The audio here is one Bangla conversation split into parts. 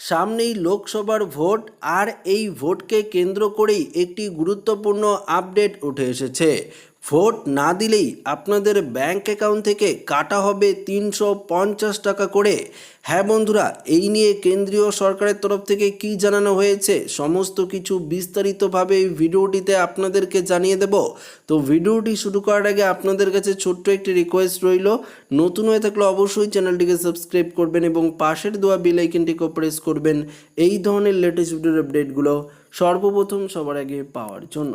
সামনেই লোকসভার ভোট আর এই ভোটকে কেন্দ্র করেই একটি গুরুত্বপূর্ণ আপডেট উঠে এসেছে। ভোট না দিলেই আপনাদের ব্যাংক অ্যাকাউন্ট থেকে কাটা হবে তিনশো পঞ্চাশ টাকা করে। হ্যাঁ বন্ধুরা, এই নিয়ে কেন্দ্রীয় সরকারের তরফ থেকে কি জানানো হয়েছে সমস্ত কিছু বিস্তারিতভাবে এই ভিডিওটিতে আপনাদেরকে জানিয়ে দেব। তো ভিডিওটি শুরু করার আগে আপনাদের কাছে ছোট্ট একটি রিকোয়েস্ট রইল। নতুন হয়ে থাকলে অবশ্যই চ্যানেলটিকে সাবস্ক্রাইব করবেন এবং পাশের দেওয়া বেল আইকনটিকে প্রেস করবেন। এই ধরনের লেটেস্ট ভিডিওর আপডেটগুলো সর্বপ্রথম সবার আগে পাওয়ার জন্য।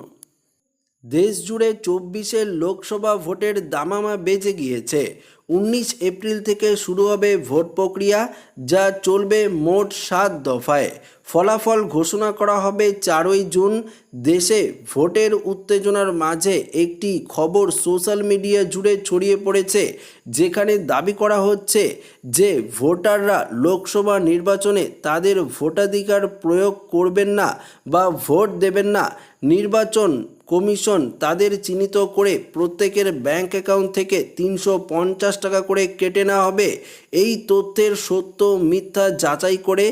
দেশ জুড়ে চব্বিশের লোকসভা ভোটের দামামা বেজে গিয়েছে। উনিশ এপ্রিল থেকে শুরু হবে ভোট প্রক্রিয়া, যা চলবে মোট সাত দফায়। ফলাফল ঘোষণা করা হবে চারই জুন। দেশে ভোটের উত্তেজনার মাঝে একটি খবর সোশ্যাল মিডিয়া জুড়ে ছড়িয়ে পড়েছে, যেখানে দাবি করা হচ্ছে যে ভোটাররা লোকসভা নির্বাচনে তাদের ভোটাধিকার প্রয়োগ করবেন না বা ভোট দেবেন না। নির্বাচন কমিশন তাদের চিহ্নিত করে প্রত্যেকের ব্যাংক অ্যাকাউন্ট থেকে তিনশো পঞ্চাশ টাকা করে কেটে নেওয়া হবে। এই তথ্যের সত্য মিথ্যা যাচাই করে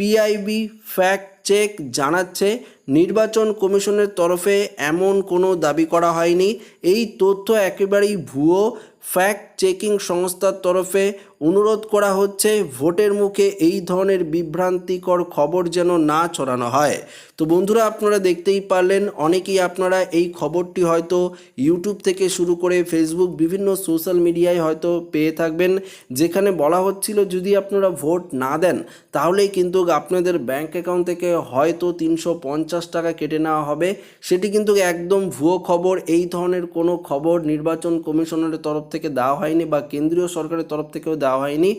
পিআইবি ফ্যাক্ট চেক জানাচ্ছে, নির্বাচন কমিশনের তরফে এমন কোনো দাবি করা হয়নি। এই তথ্য একেবারেই ভুয়ো। ফ্যাক্ট চেকিং সংস্থার তরফে অনুরোধ করা হচ্ছে, ভোটের মুখে এই ধরনের বিভ্রান্তিকর খবর যেন না ছড়ানো হয়। তো বন্ধুরা, আপনারা দেখতেই পারলেন, অনেকেই আপনারা এই খবরটি হয়তো ইউটিউব থেকে শুরু করে ফেসবুক, বিভিন্ন সোশ্যাল মিডিয়ায় হয়তো পেয়ে থাকবেন, যেখানে বলা হচ্ছিল যদি আপনারা ভোট না দেন, তাহলেই কিন্তু আপনাদের ব্যাংক অ্যাকাউন্ট থেকে হয়তো তিনশো পঞ্চাশ টাকা কেটে নেওয়া হবে। সেটি কিন্তু একদম ভুয়ো খবর, এই ধরনের কোনো খবর নির্বাচন কমিশনের তরফ থেকে দেওয়া হয়নি বা কেন্দ্রীয় সরকারের তরফ থেকেও দেওয়া হয়নি।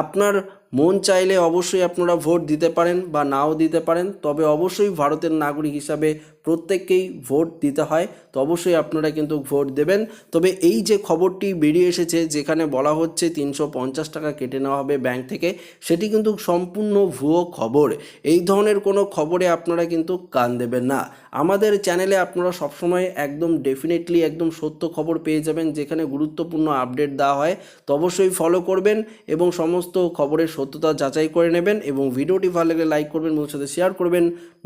আপনার মন চাইলে অবশ্যই আপনারা ভোট দিতে পারেন বা নাও দিতে পারেন, তবে অবশ্যই ভারতের নাগরিক হিসাবে প্রত্যেককেই ভোট দিতে হয়, তো অবশ্যই আপনারা কিন্তু ভোট দেবেন। তবে এই যে খবরটি বেরিয়ে এসেছে, যেখানে বলা হচ্ছে তিনশো পঞ্চাশ টাকা কেটে নেওয়া হবে ব্যাংক থেকে, সেটি কিন্তু সম্পূর্ণ ভুয়ো খবর। এই ধরনের কোনো খবরে আপনারা কিন্তু কান দেবেন না। আমাদের চ্যানেলে আপনারা সবসময় একদম ডেফিনেটলি একদম সত্য খবর পেয়ে যাবেন, যেখানে গুরুত্বপূর্ণ আপডেট দেওয়া হয়, তো অবশ্যই ফলো করবেন এবং সমস্ত খবরের সত্যতা যাচাই করে নেবেন এবং ভিডিওটি ভালো লাগলে লাইক করবেন বন্ধুর সাথে শেয়ার করবেন।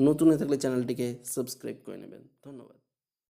নতুন হয়ে থাকলে চ্যানেলটিকে সাবস্ক্রাইব করে নেবেন। ধন্যবাদ।